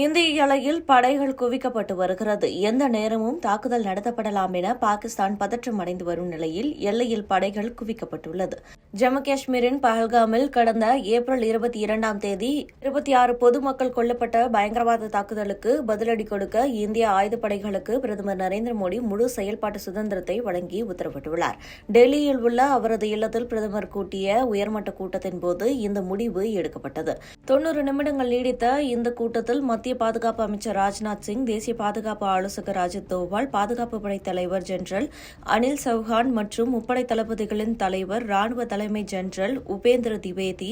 இந்திய எல்லையில் படைகள் குவிக்கப்பட்டு வருகிறது. எந்த நேரமும் தாக்குதல் நடத்தப்படலாம் என பாகிஸ்தான் பதற்றம் அடைந்து வரும் நிலையில் எல்லையில் படைகள் குவிக்கப்பட்டுள்ளது. ஜம்மு காஷ்மீரின் பஹல்காமில் கடந்த ஏப்ரல் இருபத்தி இரண்டாம் தேதி இருபத்தி ஆறு பொதுமக்கள் கொல்லப்பட்ட பயங்கரவாத தாக்குதலுக்கு பதிலடி கொடுக்க இந்திய ஆயுதப்படைகளுக்கு பிரதமர் நரேந்திர மோடி முழு செயல்பாட்டு சுதந்திரத்தை வழங்கி உத்தரவிட்டுள்ளார். டெல்லியில் உள்ள அவரது இல்லத்தில் பிரதமர் கூட்டிய உயர்மட்ட கூட்டத்தின் போது இந்த முடிவு எடுக்கப்பட்டது. தொன்னூறு நிமிடங்கள் நீடித்த இந்த கூட்டத்தில் மத்திய பாதுகாப்பு அமைச்சர் ராஜ்நாத் சிங் தேசிய பாதுகாப்பு ஆலோசகர் அஜித் தோவால் பாதுகாப்பு படை தலைவர் ஜெனரல் அனில் சௌஹான் மற்றும் முப்படை தளபதிகளின் தலைவர் ராணுவ தலைமை ஜெனரல் உபேந்திர திவேதி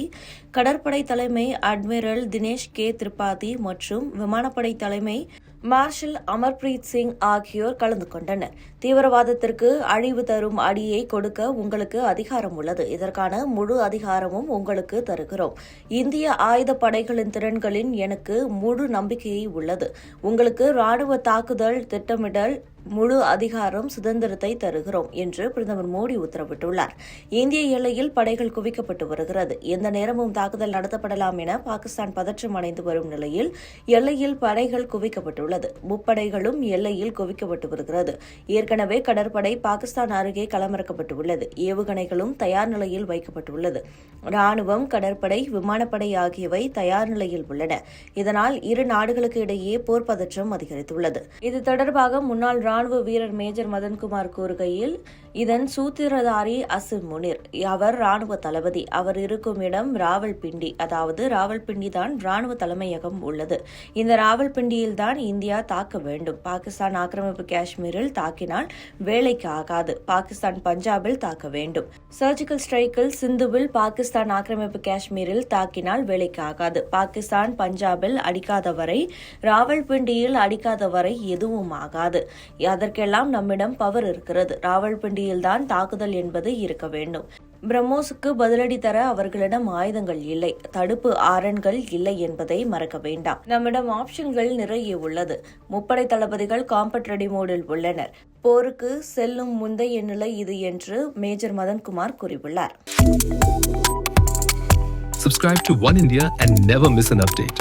கடற்படை தலைமை அட்மிரல் தினேஷ் கே. திரிபாதி மற்றும் விமானப்படை தலைமை மார்ஷல் அமர்பிரீத் சிங் ஆகியோர் கலந்து கொண்டனர். தீவிரவாதத்திற்கு அழிவு தரும் அடியை கொடுக்க உங்களுக்கு அதிகாரம் உள்ளது. இதற்கான முழு அதிகாரமும் உங்களுக்கு தருகிறோம். இந்திய ஆயுத படைகளின் திறன்களின் எனக்கு முழு நம்பிக்கையை உள்ளது. உங்களுக்கு ராணுவ தாக்குதல் திட்டமிடல் முழு அதிகாரம் சுதந்திரத்தை தருகிறோம் என்று பிரதமர் மோடி உத்தரவிட்டுள்ளார். இந்திய எல்லையில் படைகள் குவிக்கப்பட்டு வருகிறது. எந்த நேரமும் தாக்குதல் நடத்தப்படலாம் என பாகிஸ்தான் பதற்றம் அடைந்து வரும் நிலையில் எல்லையில் படைகள் குவிக்கப்பட்டுள்ளது. முப்படைகளும் எல்லையில் குவிக்கப்பட்டு வருகிறது. ஏற்கனவே கடற்படை பாகிஸ்தான் அருகே களமிறக்கப்பட்டுள்ளது. ஏவுகணைகளும் தயார் நிலையில் வைக்கப்பட்டுள்ளது. ராணுவம் கடற்படை விமானப்படை ஆகியவை தயார் நிலையில் உள்ளன. இதனால் இரு நாடுகளுக்கு இடையே போர் பதற்றம் அதிகரித்துள்ளது. இது தொடர்பாக முன்னாள் ராணுவ வீரர் மேஜர் மதன்குமார் கூறுகையில் இதன் சூத்திரதாரி அசிம் முனிர். அவர் ராணுவ தளபதி. அவர் இருக்கும் இடம் ராவல்பிண்டி. அதாவது ராவல்பிண்டி தான் ராணுவ தலைமையகம் உள்ளது. இந்த ராவல்பிண்டியில் தான் இந்தியா தாக்க வேண்டும். பாகிஸ்தான் ஆக்கிரமிப்பு காஷ்மீரில் தாக்கினால் வேலைக்கு ஆகாது. பாகிஸ்தான் பஞ்சாபில் தாக்க வேண்டும். சர்ஜிக்கல் ஸ்ட்ரைக்கில் சிந்துவில் பாகிஸ்தான் ஆக்கிரமிப்பு காஷ்மீரில் தாக்கினால் வேலைக்கு ஆகாது. பாகிஸ்தான் பஞ்சாபில் அடிக்காத வரை ராவல்பிண்டியில் அடிக்காத வரை எதுவும் ஆகாது. அதற்கெல்லாம் நம்மிடம் பவர் இருக்கிறது. ராவல்பிண்டியில்தான் தாக்குதல் என்பது இருக்க வேண்டும். பிரம்மோஸுக்கு பதிலடி தர அவர்களிடம் ஆயுதங்கள் இல்லை. தடுப்பு ஆரன்கள் இல்லை என்பதை மறக்க வேண்டாம். நம்மிடம் ஆப்ஷன்கள் நிறைய உள்ளது. முப்படை தளபதிகள் காம்பட் ரெடி மோடில் உள்ளனர். போருக்கு செல்லும் முந்தைய நிலை இது என்று மேஜர் மதன்குமார் கூறியுள்ளார். Subscribe to One India and never miss an update.